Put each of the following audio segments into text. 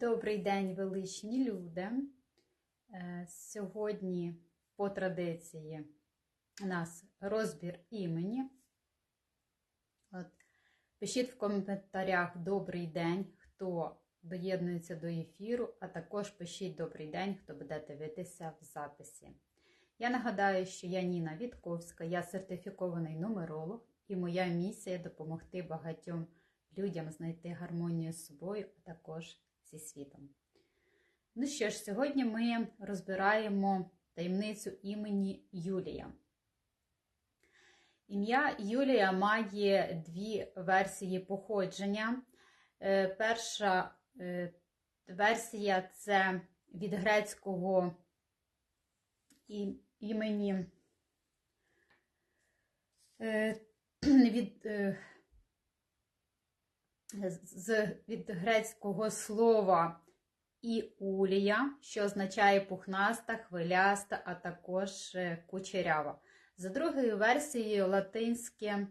Добрий день, величні люди. Е, Сьогодні, по традиції, у нас розбір імені. От. Пишіть в коментарях добрий день, хто доєднується до ефіру, а також пишіть добрий день, хто буде дивитися в записі. Я нагадаю, що я Ніна Вітковська, я сертифікований нумеролог, і моя місія допомогти багатьом людям знайти гармонію з собою, а також зі світом. Ну що ж, сьогодні ми розбираємо таємницю імені Юлія. Ім'я Юлія має дві версії походження. Е, Перша е, версія це від грецького імені е, від, з, від грецького слова іулія, що означає пухнаста, хвиляста, а також е, кучерява. За другою версією, латинське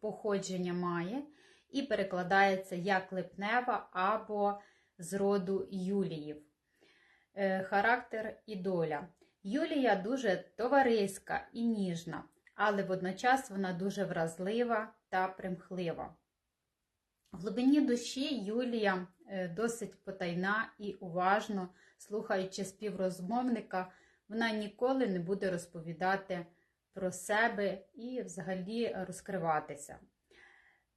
походження має і перекладається як липнева або з роду Юліїв. Е, Характер і доля. Юлія дуже товариська і ніжна, але водночас вона дуже вразлива та примхлива. В глибині душі Юлія е, досить потайна і уважно, слухаючи співрозмовника, вона ніколи не буде розповідати про себе і взагалі розкриватися.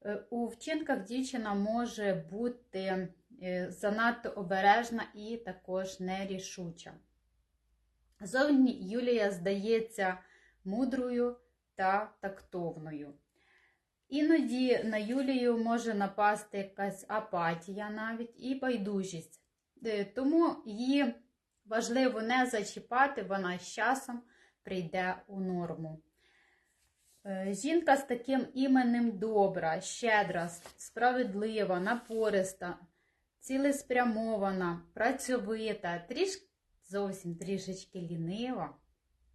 Е, У вчинках дівчина може бути е, занадто обережна і також нерішуча. Зовні Юлія здається мудрою та тактовною. Іноді на Юлію може напасти якась апатія навіть і байдужість. Е, Тому її важливо не зачіпати, вона з часом прийде у норму. Е, Жінка з таким іменем добра, щедра, справедлива, напориста, цілеспрямована, працьовита, трішки, зовсім трішечки лінива,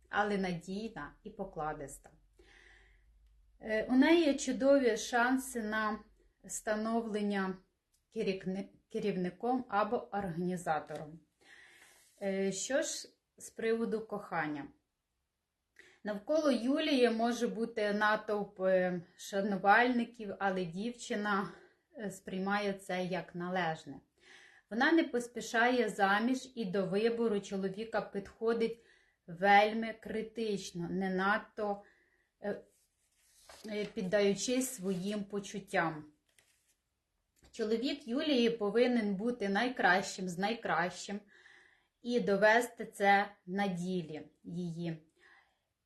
але надійна і покладиста. Е, У неї є чудові шанси на становлення керівником або організатором. Е, Що ж з приводу кохання? Навколо Юлії може бути натовп е, шанувальників, але дівчина сприймає це як належне. Вона не поспішає заміж і до вибору чоловіка підходить вельми критично, не надто піддаючись своїм почуттям. Чоловік Юлії повинен бути найкращим з найкращим і довести це на ділі її.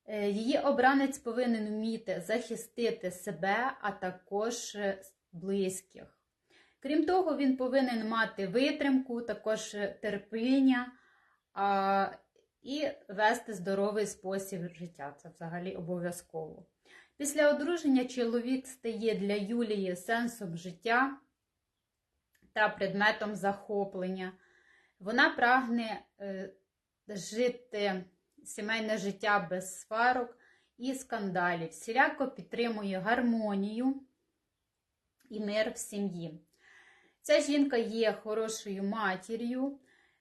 Е, Її обранець повинен вміти захистити себе, а також е, близьких. Крім того, він повинен мати витримку, також е, терпіння а, і вести здоровий спосіб життя. Це взагалі обов'язково. Після одруження чоловік стає для Юлії сенсом життя та предметом захоплення. Вона прагне е, жити сімейне життя без сварок і скандалів, всіляко підтримує гармонію і мир в сім'ї. Ця жінка є хорошою матір'ю,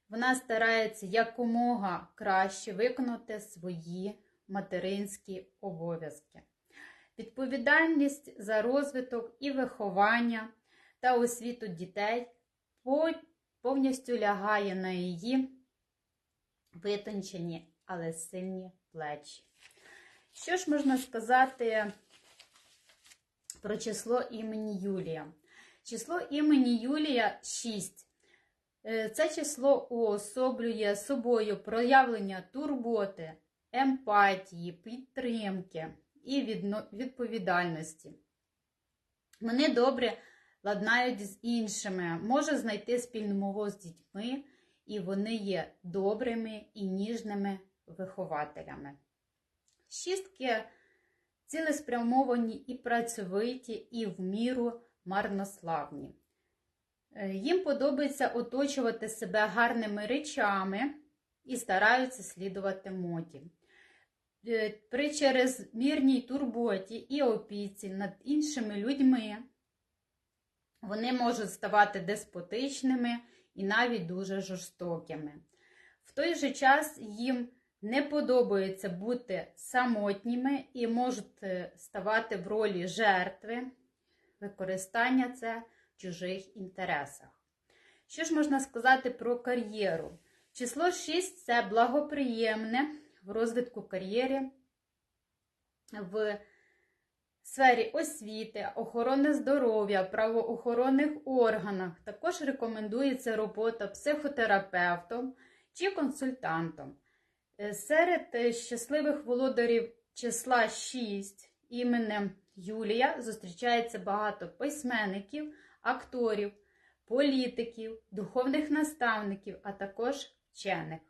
вона старається якомога краще виконати свої материнські обов'язки. Відповідальність за розвиток і виховання та освіту дітей повністю лягає на її витончені, але сильні плечі. Що ж можна сказати про число імені Юлія? Число імені Юлія 6. Е, Це число уособлює собою проявлення турботи, емпатії, підтримки і відповідальності. Вони добре ладнають з іншими, може знайти спільну мову з дітьми, і вони є добрими і ніжними вихователями. Шістки цілеспрямовані і працьовиті, і в міру марнославні. Е, Їм подобається оточувати себе гарними речами і стараються слідувати моді. Е, При чрезмірній турботі і опіці над іншими людьми вони можуть ставати деспотичними і навіть дуже жорстокими. В той же час їм не подобається бути самотніми і можуть е, ставати в ролі жертви, використання це в чужих інтересах. Що ж можна сказати про кар'єру? Число 6 це благоприємне в розвитку кар'єри в сфері освіти, охорони здоров'я, правоохоронних органах. Також рекомендується робота психотерапевтом чи консультантом. Е, Серед е, щасливих володарів числа 6 іменем Юлія зустрічається багато письменників, акторів, політиків, духовних наставників, а також вчених.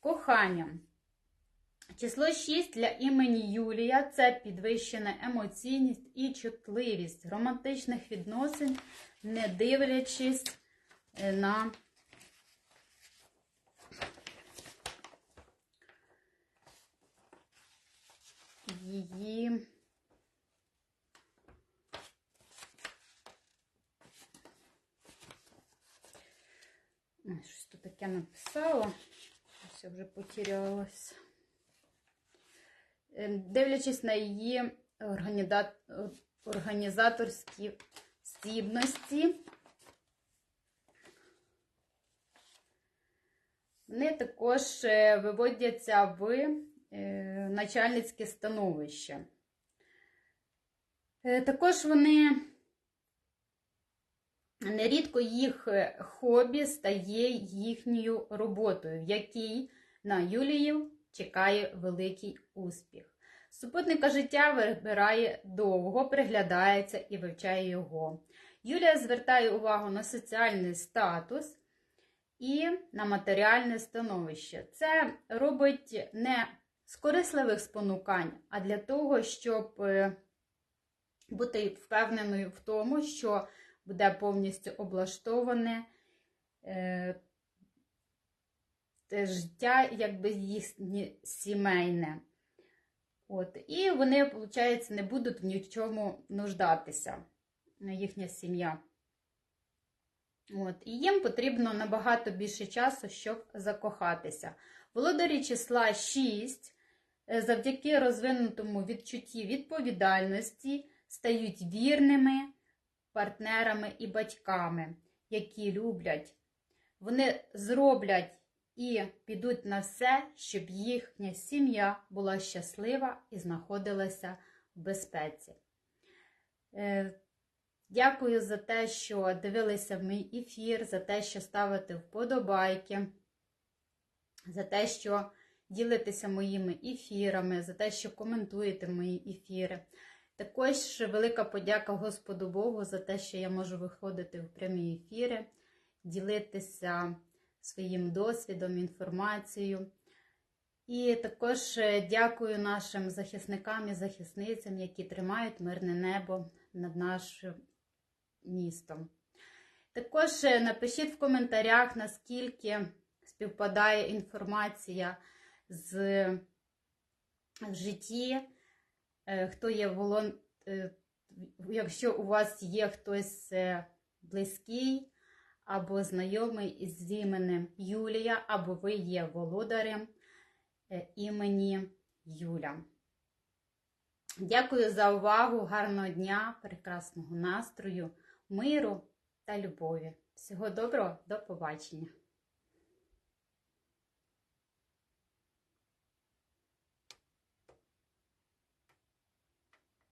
Кохання. Число 6 для імені Юлія це підвищена емоційність і чутливість романтичних відносин, не дивлячись е, на її щось тут таке написала. Все вже потерялось. Е, Дивлячись на її організаторські здібності, вони також е, виводяться в е, начальницьке становище. Також вони нерідко їх хобі стає їхньою роботою, в якій на Юлію чекає великий успіх. Супутника життя вибирає довго, приглядається і вивчає його. Юлія звертає увагу на соціальний статус і на матеріальне становище. Це робить не з корисливих спонукань, а для того, щоб е, бути впевненою в тому, що буде повністю облаштоване е, життя, якби їхнє сімейне. От. І вони, виходить, не будуть в нічому нуждатися, їхня сім'я. От. І їм потрібно набагато більше часу, щоб закохатися. Володарі числа 6 е, завдяки розвинутому відчутті відповідальності стають вірними партнерами і батьками, які люблять. Вони зроблять і підуть на все, щоб їхня сім'я була щаслива і знаходилася в безпеці. Е, Дякую за те, що дивилися в мій ефір, за те, що ставите вподобайки, за те, що ділитеся моїми ефірами, за те, що коментуєте мої ефіри. Також велика подяка Господу Богу за те, що я можу виходити в прямі ефіри, ділитися своїм досвідом, інформацією. І також е, дякую нашим захисникам і захисницям, які тримають мирне небо над нашим містом. Також е, напишіть в коментарях, наскільки співпадає інформація з в житті, е, хто є волон... якщо у вас є хтось близький або знайомий із іменем Юлія, або ви є володарем е, імені Юля. Дякую за увагу, гарного дня, прекрасного настрою, миру та любові. Всього доброго, до побачення!